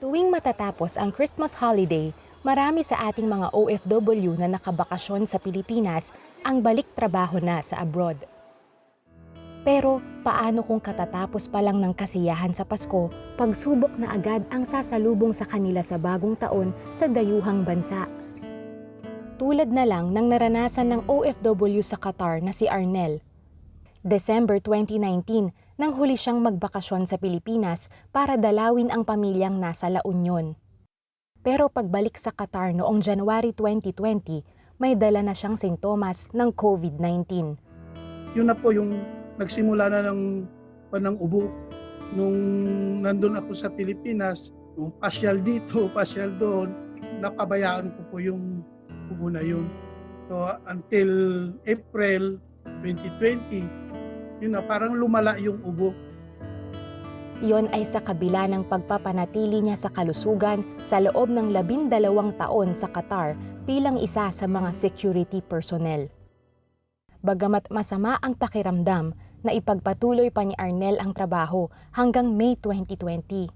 Tuwing matatapos ang Christmas holiday, marami sa ating mga OFW na nakabakasyon sa Pilipinas ang balik trabaho na sa abroad. Pero paano kung katatapos pa lang ng kasiyahan sa Pasko, pagsubok na agad ang sasalubong sa kanila sa bagong taon sa dayuhang bansa? Tulad na lang ng naranasan ng OFW sa Qatar na si Arnel. December 2019 nang huli siyang magbakasyon sa Pilipinas para dalawin ang pamilyang nasa La Union. Pero pagbalik sa Qatar noong January 2020, may dala na siyang sintomas ng COVID-19. yun na po yung nagsimula na ng panang ubo. Nung nandun ako sa Pilipinas, nung pasyal dito, pasyal doon, napabayaan ko po yung ubo na yun. So until April 2020, yun na parang lumala yung ubo. Iyon ay sa kabila ng pagpapanatili niya sa kalusugan sa loob ng labindalawang taon sa Qatar bilang isa sa mga security personnel. Bagamat masama ang pakiramdam, na ipagpatuloy pa ni Arnel ang trabaho hanggang May 2020.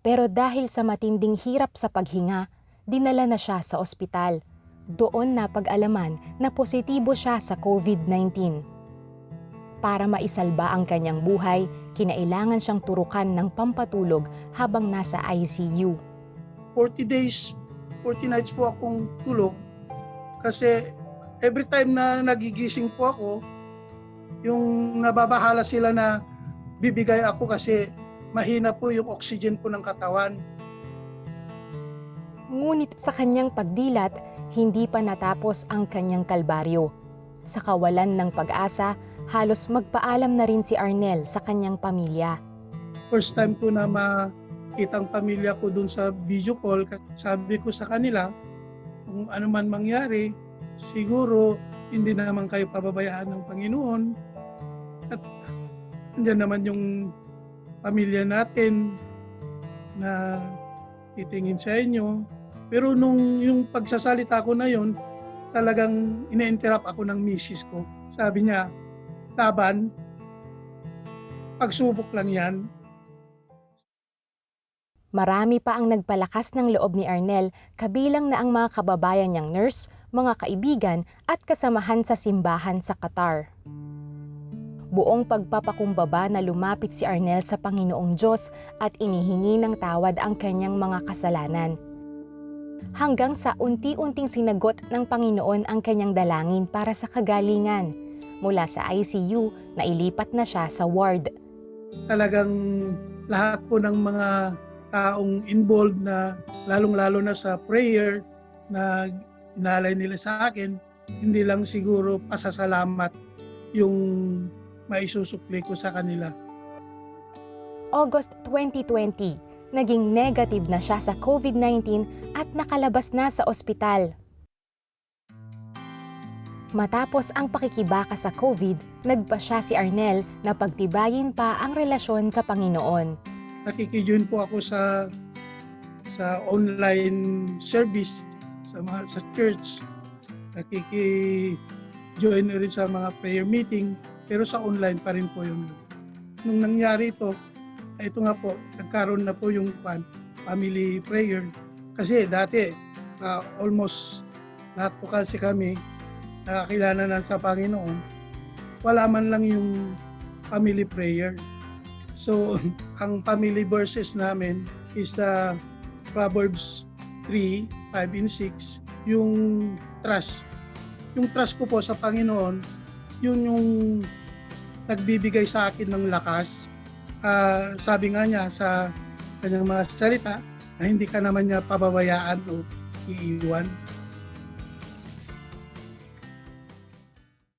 Pero dahil sa matinding hirap sa paghinga, dinala na siya sa ospital. Doon na pag-alaman na positibo siya sa COVID-19. Para maisalba ang kanyang buhay, kinailangan siyang turukan ng pampatulog habang nasa ICU. 40 days, 40 nights po akong tulog kasi every time na nagigising po ako, yung nababahala sila na bibigay ako kasi mahina po yung oxygen po ng katawan. Ngunit sa kanyang pagdilat, hindi pa natapos ang kanyang kalbaryo. Sa kawalan ng pag-asa, halos magpaalam na rin si Arnel sa kanyang pamilya. First time ko na makita ang pamilya ko dun sa video call, sabi ko sa kanila, kung ano man mangyari, siguro hindi naman kayo pababayaan ng Panginoon. At andyan naman yung pamilya natin na titingin sa inyo. Pero nung yung pagsasalita ko na yon, talagang ina-interrupt ako ng misis ko. Sabi niya, laban, pagsubok lang yan. Marami pa ang nagpalakas ng loob ni Arnel, kabilang na ang mga kababayan niyang nurse, mga kaibigan at kasamahan sa simbahan sa Qatar. Buong pagpapakumbaba na lumapit si Arnel sa Panginoong Diyos at inihingi ng tawad ang kanyang mga kasalanan. Hanggang sa unti-unting sinagot ng Panginoon ang kanyang dalangin para sa kagalingan. Mula sa ICU, nailipat na siya sa ward. talagang lahat po ng mga taong involved na lalong-lalo na sa prayer na inalay nila sa akin, hindi lang siguro pasasalamat yung maisusukli ko sa kanila. August 2020, naging negative na siya sa COVID-19 at nakalabas na sa ospital. Matapos ang pakikibaka sa COVID, nagpasya si Arnel na pagtibayin pa ang relasyon sa Panginoon. Nakikijoin po ako sa sa online service sa mga sa church. Nakiki-join rin sa mga prayer meeting pero sa online pa rin po yun. Nung nangyari ito, ito nga po, nagkaroon na po yung family prayer. Kasi dati, ah, almost lahat po kasi kami nakakilala na sa Panginoon, wala man lang yung family prayer. So, ang family verses namin is the Proverbs 3, 5 and 6, yung trust. Yung trust ko po sa Panginoon, yun yung nagbibigay sa akin ng lakas. Ah, sabi nga niya sa kanyang mga salita na hindi ka naman niya pababayaan o iiwan.